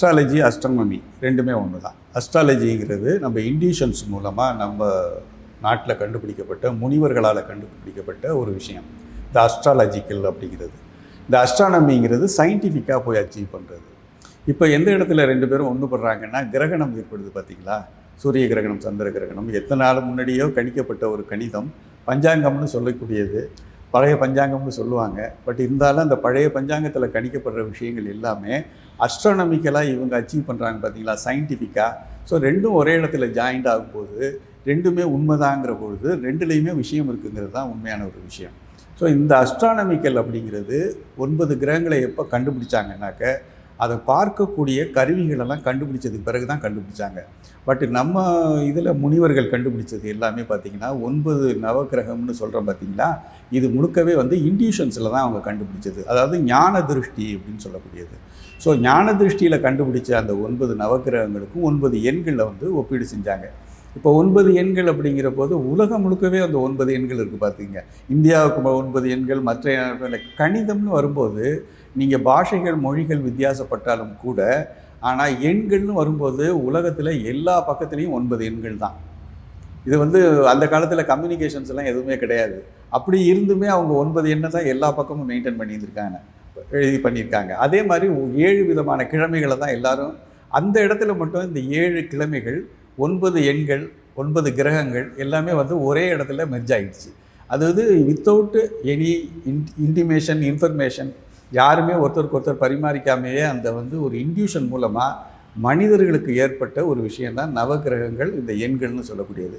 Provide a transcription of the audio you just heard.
Astrology astronomy ரெண்டுமே ஒன்று தான் அஸ்ட்ராலஜிங்கிறது நம்ம இண்டியூஷன்ஸ் மூலமாக நம்ம நாட்டில் கண்டுபிடிக்கப்பட்ட முனிவர்களால் கண்டுபிடிக்கப்பட்ட ஒரு விஷயம். இந்த அஸ்ட்ராலஜிக்கல் அப்படிங்கிறது. இந்த அஸ்ட்ரானமிங்கிறது சயின்டிஃபிக்காக போய் அச்சீவ் பண்ணுறது இப்போ எந்த இடத்துல ரெண்டு பேரும் ஒன்றுபடுறாங்கன்னா கிரகணம் ஏற்படுது பார்த்தீங்களா சூரிய கிரகணம் சந்திர கிரகணம் எத்தனை நாள் முன்னாடியோ கணிக்கப்பட்ட ஒரு கணிதம் பஞ்சாங்கம்னு சொல்லக்கூடியது. பழைய பஞ்சாங்கம்னு சொல்லுவாங்க. பட் இருந்தாலும் அந்த பழைய பஞ்சாங்கத்தில் கணிக்கப்படுற விஷயங்கள் எல்லாமே அஸ்ட்ரானமிக்கலாக இவங்க அச்சீவ் பண்ணுறாங்க பார்த்தீங்களா சயின்டிஃபிக்காக ஸோ ரெண்டும் ஒரே இடத்துல ஜாயிண்ட் ஆகும்போது ரெண்டுமே உண்மைதாங்கிற பொழுது ரெண்டுலேயுமே விஷயம் இருக்குங்கிறது தான் உண்மையான ஒரு விஷயம். ஸோ இந்த அஸ்ட்ரானமிக்கல் அப்படிங்கிறது ஒன்பது கிரகங்களை எப்போ கண்டுபிடிச்சாங்கன்னாக்க அதை பார்க்கக்கூடிய கருவிகளெல்லாம் கண்டுபிடிச்சதுக்கு பிறகு தான் கண்டுபிடிச்சாங்க. பட் நம்ம இதில் முனிவர்கள் கண்டுபிடிச்சது எல்லாமே பார்த்திங்கன்னா ஒன்பது நவக்கிரகம்னு சொல்கிறோம் பார்த்திங்களா இது முழுக்கவே வந்து இண்டியூஷன்ஸில் தான் அவங்க கண்டுபிடிச்சது. அதாவது ஞான திருஷ்டி அப்படின்னு சொல்லக்கூடியது. ஸோ ஞான திருஷ்டியில் கண்டுபிடிச்ச அந்த ஒன்பது நவக்கிரகங்களுக்கும் ஒன்பது எண்களில் வந்து ஒப்பீடு செஞ்சாங்க. இப்போ ஒன்பது எண்கள் அப்படிங்கிற போது உலகம் முழுக்கவே அந்த ஒன்பது எண்கள் இருக்குது பார்த்திங்க இந்தியாவுக்கு ஒன்பது எண்கள் மற்ற கணிதம்னு வரும்போது நீங்கள் பாஷைகள் மொழிகள் வித்தியாசப்பட்டாலும் கூட ஆனால் எண்கள்னு வரும்போது உலகத்தில் எல்லா பக்கத்துலேயும் ஒன்பது எண்கள் தான். இது வந்து அந்த காலத்தில் கம்யூனிகேஷன்ஸ் எல்லாம் எதுவுமே கிடையாது. அப்படி இருந்துமே அவங்க ஒன்பது எண்ணை தான் எல்லா பக்கமும் மெயின்டைன் பண்ணியிருந்திருக்காங்க. எழுதி பண்ணியிருக்காங்க. அதே மாதிரி ஏழு விதமான கிழமைகளை தான் எல்லாரும் அந்த இடத்துல மட்டும் இந்த ஏழு கிழமைகள் ஒன்பது எண்கள் ஒன்பது கிரகங்கள் எல்லாமே வந்து ஒரே இடத்துல மெர்ஜ் ஆகிடுச்சு அதாவது without any in intimation information யாருமே ஒருத்தருக்கு ஒருத்தர் பரிமாறிக்காமையே அந்த வந்து ஒரு இன்டியூஷன் மூலமாக மனிதர்களுக்கு ஏற்பட்ட ஒரு விஷயந்தான் நவகிரகங்கள் இந்த எண்கள்னு சொல்லக்கூடியது.